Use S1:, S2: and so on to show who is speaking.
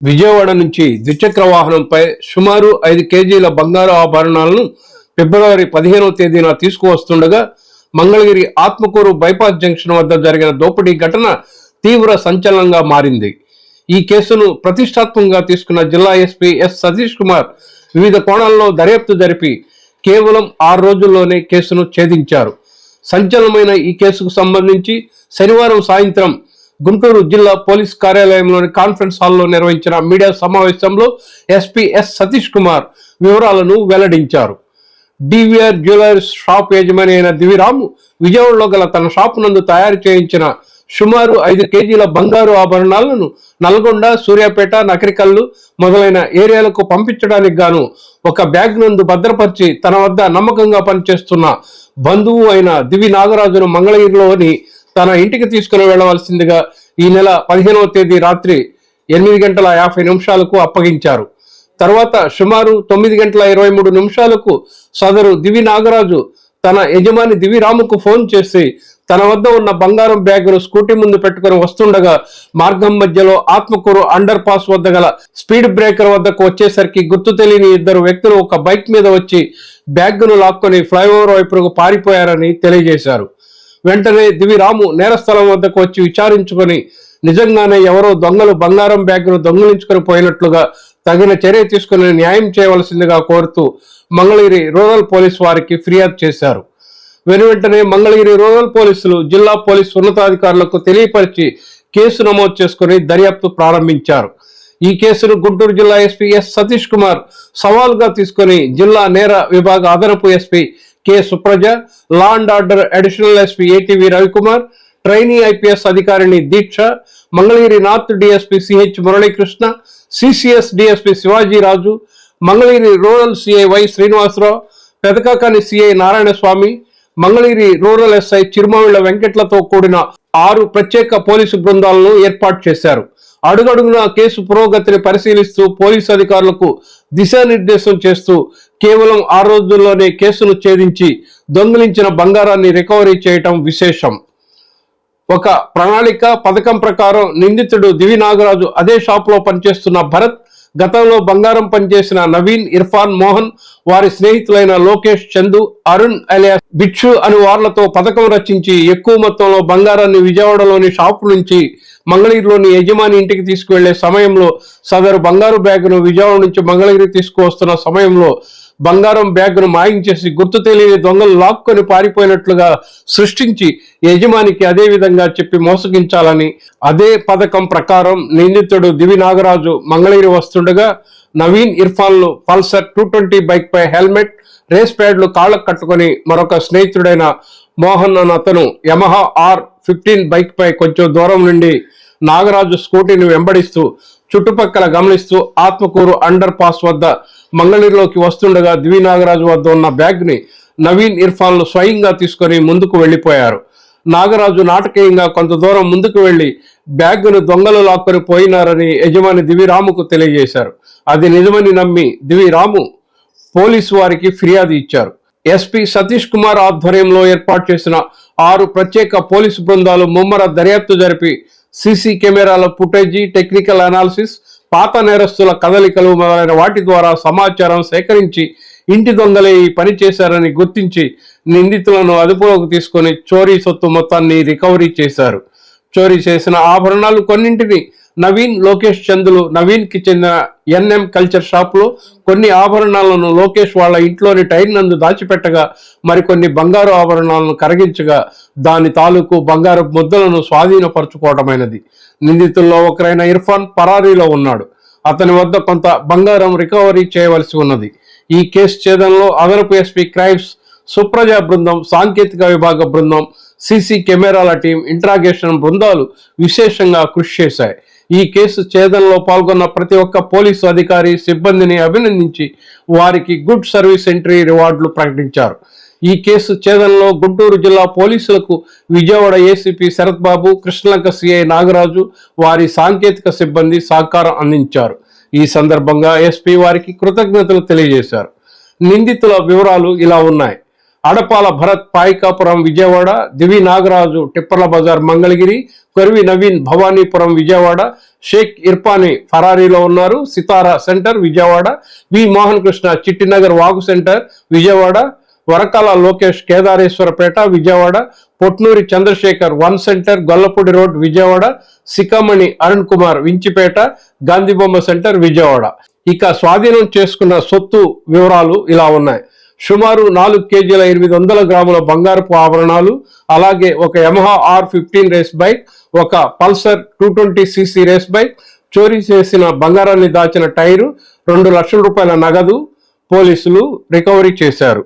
S1: విజయవాడ నుంచి ద్విచక్ర వాహనంపై సుమారు ఐదు కేజీల బంగారు ఆభరణాలను ఫిబ్రవరి పదిహేనవ తేదీన తీసుకువస్తుండగా మంగళగిరి ఆత్మకూరు బైపాస్ జంక్షన్ వద్ద జరిగిన దోపిడీ ఘటన తీవ్ర సంచలనంగా మారింది. ఈ కేసును ప్రతిష్టాత్మకంగా తీసుకున్న జిల్లా ఎస్పీ ఎస్ సతీష్ కుమార్ వివిధ కోణాల్లో దర్యాప్తు జరిపి కేవలం ఆరు రోజుల్లోనే కేసును ఛేదించారు. సంచలనమైన ఈ కేసుకు సంబంధించి శనివారం సాయంత్రం గుంటూరు జిల్లా పోలీస్ కార్యాలయంలోని కాన్ఫరెన్స్ హాల్లో నిర్వహించిన మీడియా సమావేశంలో ఎస్పీ ఎస్ సతీష్ కుమార్ వివరాలను వెల్లడించారు. డివిఆర్ జ్యువెలర్స్ షాప్ యజమాని అయిన దివిరాము విజయవాడలో గల తన షాపు నందు తయారు చేయించిన సుమారు ఐదు కేజీల బంగారు ఆభరణాలను నల్గొండ సూర్యాపేట నకరికల్లు మొదలైన ఏరియాలకు పంపించడానికి గాను ఒక బ్యాగ్ నందు భద్రపరిచి తన వద్ద నమ్మకంగా పనిచేస్తున్న బంధువు అయిన దివి నాగరాజును మంగళగిరిలోని తన ఇంటికి తీసుకుని వెళ్ళవలసిందిగా ఈ నెల పదిహేనవ తేదీ రాత్రి ఎనిమిది గంటల యాభై నిమిషాలకు అప్పగించారు. తర్వాత సుమారు తొమ్మిది గంటల ఇరవై మూడు నిమిషాలకు సదరు దివి నాగరాజు తన యజమాని దివిరాముకు ఫోన్ చేసి తన వద్ద ఉన్న బంగారం బ్యాగును స్కూటీ ముందు పెట్టుకుని వస్తుండగా మార్గం మధ్యలో ఆత్మకూరు అండర్ పాస్ వద్ద గల స్పీడ్ బ్రేకర్ వద్దకు వచ్చేసరికి గుర్తు తెలియని ఇద్దరు వ్యక్తులు ఒక బైక్ మీద వచ్చి బ్యాగ్ను లాక్కొని ఫ్లైఓవర్ వైపుకు పారిపోయారని తెలియజేశారు. వెంటనే దివిరాము నేరస్థలం వద్దకు వచ్చి విచారించుకొని నిజంగానే ఎవరో దొంగలు బంగారం బ్యాగును దొంగిలించుకొని పోయినట్లుగా తగిన చర్య తీసుకుని న్యాయం చేయవలసిందిగా కోరుతూ మంగళగిరి రూరల్ పోలీస్ వారికి ఫిర్యాదు చేశారు. వెను వెంటనే మంగళగిరి రూరల్ పోలీసులు జిల్లా పోలీస్ ఉన్నతాధికారులకు తెలియపరిచి కేసు నమోదు చేసుకుని దర్యాప్తు ప్రారంభించారు. ఈ కేసును గుంటూరు జిల్లా ఎస్పీ ఎస్ సతీష్ కుమార్ సవాల్గా తీసుకొని జిల్లా నేర విభాగ అదనపు SP K Supraja law and order additional SP ATV Ravikumar trainee IPS అధికారిని Deeksha Mangalagiri north DSP CH Muralikrishna CCS DSP Sivaji Raju Mangalagiri rural CI Y Srinivasarao Pedakakani CI Narayana Swamy Mangalagiri rural SI Chirumavilla వెంకట్లతో కూడిన ఆరు ప్రత్యేక police బృందాలను ఏర్పాటు చేశారు. అడుగడుగున case పురోగతిని పరిశీలిస్తూ పోలీసు అధికారులకు దిశానిర్దేశం చేస్తూ కేవలం ఆ రోజుల్లోనే కేసును ఛేదించి దొంగిలించిన బంగారాన్ని రికవరీ చేయటం విశేషం. ఒక ప్రణాళిక పథకం ప్రకారం నిందితుడు దివి నాగరాజు అదే షాపులో పనిచేస్తున్న భరత్ గతంలో బంగారం పనిచేసిన నవీన్ ఇర్ఫాన్ మోహన్ వారి స్నేహితులైన లోకేష్ చందు అరుణ్ అలియా బిక్షు అని వార్లతో పథకం రచించి ఎక్కువ మొత్తంలో బంగారాన్ని విజయవాడలోని షాపు నుంచి మంగళగిరిలోని యజమాని ఇంటికి తీసుకువెళ్ళే సమయంలో సదరు బంగారు బ్యాగును విజయవాడ నుంచి మంగళగిరి తీసుకువస్తున్న సమయంలో బంగారం బ్యాగ్ను మాయించేసి గుర్తు తెలియని దొంగలు లాక్కొని పారిపోయినట్లుగా సృష్టించి యజమానికి అదే విధంగా చెప్పి మోసగించాలని అదే పథకం ప్రకారం నిందితుడు దివి నాగరాజు మంగళగిరి వస్తుండగా నవీన్ ఇర్ఫాన్లు పల్సర్ టూ ట్వంటీ బైక్పై హెల్మెట్ రేస్ ప్యాడ్లు కాళ్ళకు కట్టుకొని మరొక స్నేహితుడైన మోహన్ అన్న అతను యమహా ఆర్ ఫిఫ్టీన్ బైక్పై కొంచెం దూరం నుండి నాగరాజు స్కూటీని వెంబడిస్తూ చుట్టుపక్కల గమనిస్తూ ఆత్మకూరు అండర్ పాస్ వద్ద మంగళగిరిలోకి వస్తుండగా దివి నాగరాజు వద్ద ఉన్న బ్యాగ్ని నవీన్ ఇర్ఫాన్లు స్వయంగా తీసుకొని ముందుకు వెళ్ళిపోయారు. నాగరాజు నాటకీయంగా కొంత దూరం ముందుకు వెళ్ళి బ్యాగ్ను దొంగలు లాక్కొని పోయినారని యజమాని దివిరాముకు తెలియజేశారు. అది నిజమని నమ్మి దివిరాము పోలీసు వారికి ఫిర్యాదు ఇచ్చారు. ఎస్పీ సతీష్ కుమార్ ఆధ్వర్యంలో ఏర్పాటు చేసిన ఆరు ప్రత్యేక పోలీసు బృందాలు ముమ్మర దర్యాప్తు జరిపి సీసీ కెమెరాల ఫుటేజీ టెక్నికల్ అనాలిసిస్ పాత నేరస్తుల కదలికలు మొదలైన వాటి ద్వారా సమాచారం సేకరించి ఇంటి దొంగలే ఈ పని చేశారని గుర్తించి నిందితులను అదుపులోకి తీసుకొని చోరీ సొత్తు మొత్తాన్ని రికవరీ చేశారు. చోరీ చేసిన ఆభరణాలు కొన్నింటిని నవీన్ లోకేష్ చందులు నవీన్కి చెందిన ఎన్ఎం కల్చర్ షాప్లో కొన్ని ఆభరణాలను లోకేష్ వాళ్ళ ఇంట్లోని టైర్ నందు దాచిపెట్టగా మరికొన్ని బంగారు ఆభరణాలను కరగించగా దాని తాలూకు బంగారు ముద్దలను స్వాధీనపరచుకోవటమైనది. నిందితుల్లో ఒకరైన ఇర్ఫాన్ పరారీలో ఉన్నాడు. అతని వద్ద కొంత బంగారం రికవరీ చేయవలసి ఉన్నది. ఈ కేసు ఛేదంలో అదనపు ఎస్పీ క్రైమ్స్ సుప్రజ బృందం సాంకేతిక విభాగ బృందం సీసీ కెమెరాల టీం ఇంట్రాగేషన్ బృందాలు విశేషంగా కృషి చేశాయి. ఈ కేసు ఛేదనలో పాల్గొన్న ప్రతి ఒక్క పోలీసు అధికారి సిబ్బందిని అభినందించి వారికి గుడ్ సర్వీస్ ఎంట్రీ రివార్డులు ప్రకటించారు. ఈ కేసు ఛేదనలో గుంటూరు జిల్లా పోలీసులకు విజయవాడ ఏసీపీ శరత్ బాబు కృష్ణలంక సిఐ నాగరాజు వారి సాంకేతిక సిబ్బంది సహకారం అందించారు. ఈ సందర్భంగా ఎస్పీ వారికి కృతజ్ఞతలు తెలియజేశారు. నిందితుల వివరాలు ఇలా ఉన్నాయి. అడపాల భరత్ పాయికాపురం విజయవాడ దివి నాగరాజు టిప్పర్ల బజార్ మంగళగిరి కొరివి నవీన్ భవానీపురం విజయవాడ షేక్ ఇర్పాని ఫరారీలో ఉన్నారు సితారా సెంటర్ విజయవాడ వి మోహన్ కృష్ణ చిట్టినగర్ వాగు centre Vijayawada Varakala Lokesh Kedareswarapeta Vijayawada Potnuri Chandrasekhar one centre Gollapudi road Vijayawada Sikamani Arun Kumar Vinchipeta Gandhibomma centre Vijayawada. ఇక స్వాధీనం చేసుకున్న సొత్తు వివరాలు ఇలా ఉన్నాయి. సుమారు నాలుగు కేజీల ఎనిమిది వందల గ్రాముల బంగారపు ఆభరణాలు అలాగే ఒక Yamaha R fifteen race bike ఒక Pulsar two twenty CC race bike చోరీ చేసిన బంగారాన్ని దాచిన టైరు రెండు లక్షల రూపాయల నగదు పోలీసులు రికవరీ చేశారు.